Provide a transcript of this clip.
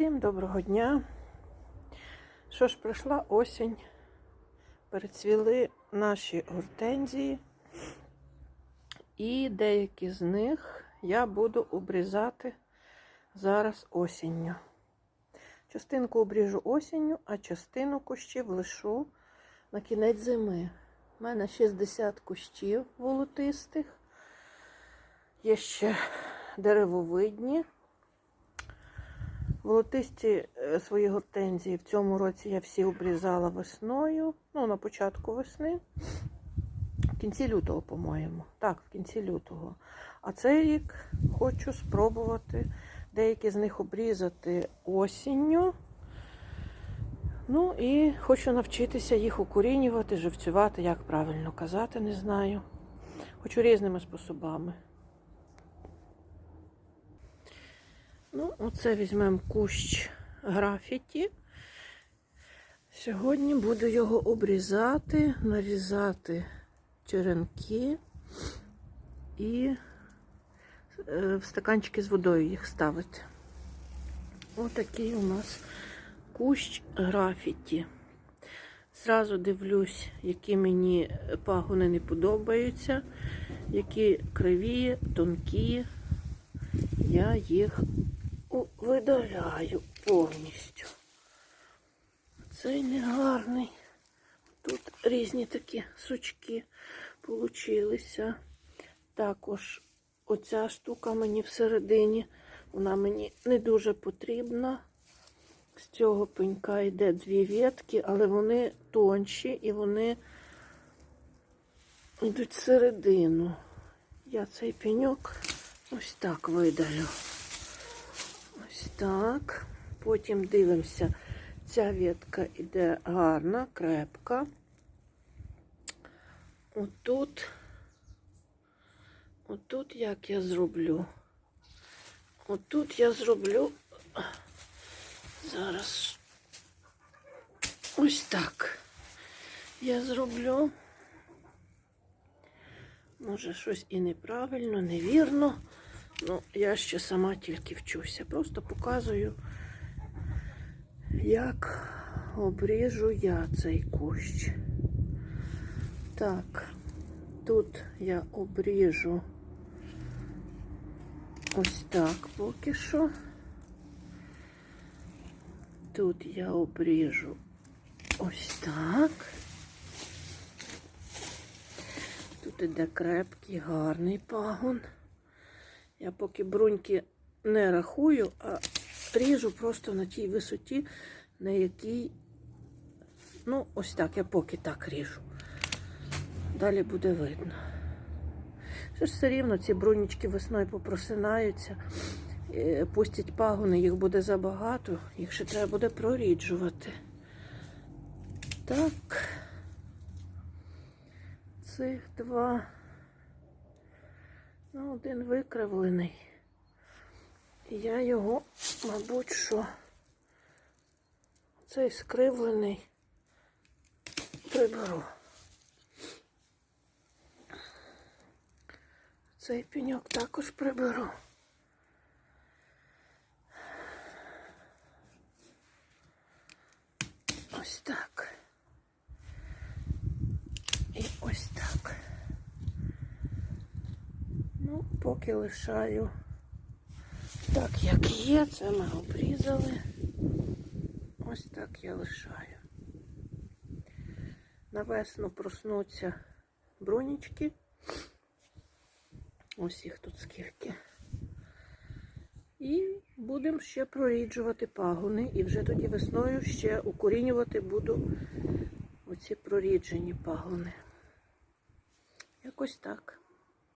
Всім доброго дня. Що ж, прийшла осінь. Перецвіли наші гортензії. І деякі з них я буду обрізати зараз осінню. Частинку обріжу осінню, а частину кущів лишу на кінець зими. У мене 60 кущів волотистих. Є ще деревовидні. Волотисті е, свої гортензії в цьому році я всі обрізала весною, ну, на початку весни, в кінці лютого, по-моєму. Так, в кінці лютого. А цей рік хочу спробувати деякі з них обрізати осінню. Ну і хочу навчитися їх укорінювати, живцювати, як правильно казати, не знаю. Хочу різними способами. Ну, оце візьмемо кущ графіті. Сьогодні буду його обрізати, нарізати черенки і е, в стаканчики з водою їх ставити. Отакий у нас кущ графіті. Зразу дивлюсь, які мені пагони не подобаються, які криві, тонкі. Я їх видаляю повністю. Цей негарний. Тут різні такі сучки получилися. Також оця штука мені всередині, вона мені не дуже потрібна. З цього пенька йде дві ветки, але вони тонші і вони йдуть всередину. Я цей пеньок ось так видалю. Ось так. Потім дивимося, ця ветка йде гарна, крепка. Отут, отут як я зроблю. Отут я зроблю зараз ось так. Я зроблю. Може, щось і неправильно, невірно. Ну, я ще сама тільки вчуся. Просто показую, як обріжу я цей кущ. Так, тут я обріжу ось так поки що. Тут я обріжу ось так. Тут іде крепкий, гарний пагон. Я поки бруньки не рахую, а ріжу просто на тій висоті, на якій, ну, ось так, я поки так ріжу. Далі буде видно. Що ж все рівно ці брунічки весною попросинаються, е, пустять пагони, їх буде забагато, їх ще треба буде проріджувати. Так, цих два. Ну, один викривлений. І я його, мабуть, що цей скривлений приберу. Цей пеньок також приберу. Ось так. І ось так. Ну, поки лишаю так, як є, це ми обрізали. Ось так я лишаю. На весну проснуться бронічки. Ось їх тут скільки. І будемо ще проріджувати пагони. І вже тоді весною ще укорінювати буду оці проріджені пагони. Якось так.